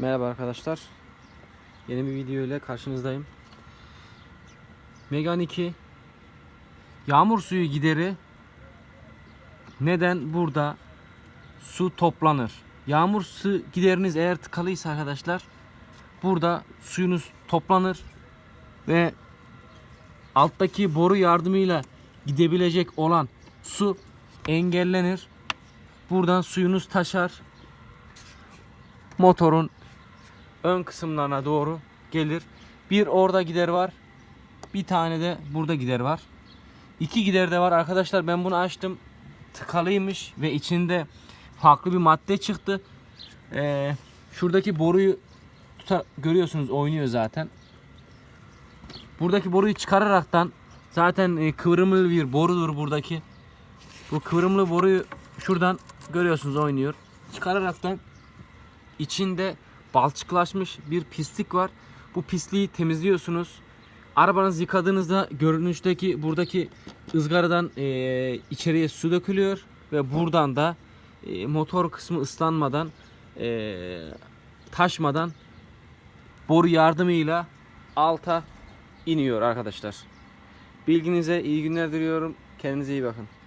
Merhaba arkadaşlar. Yeni bir video ile karşınızdayım. Megan 2 Yağmur suyu gideri neden burada su toplanır? Yağmur su gideriniz eğer tıkalıysa arkadaşlar burada suyunuz toplanır ve alttaki boru yardımıyla gidebilecek olan su engellenir. Buradan suyunuz taşar. Motorun ön kısımlarına doğru gelir. Bir orada gider var. Bir tane de burada gider var. İki gider de var arkadaşlar. Ben bunu açtım. Tıkalıymış ve içinde farklı bir madde çıktı. Ee, şuradaki boruyu tutar, görüyorsunuz oynuyor zaten. Buradaki boruyu çıkararaktan zaten e, kıvrımlı bir borudur buradaki. Bu kıvrımlı boruyu şuradan görüyorsunuz oynuyor. Çıkararaktan içinde balçıklaşmış bir pislik var. Bu pisliği temizliyorsunuz. Arabanızı yıkadığınızda görünüşteki buradaki ızgaradan e, içeriye su dökülüyor ve buradan da e, motor kısmı ıslanmadan e, taşmadan boru yardımıyla alta iniyor arkadaşlar. Bilginize iyi günler diliyorum. Kendinize iyi bakın.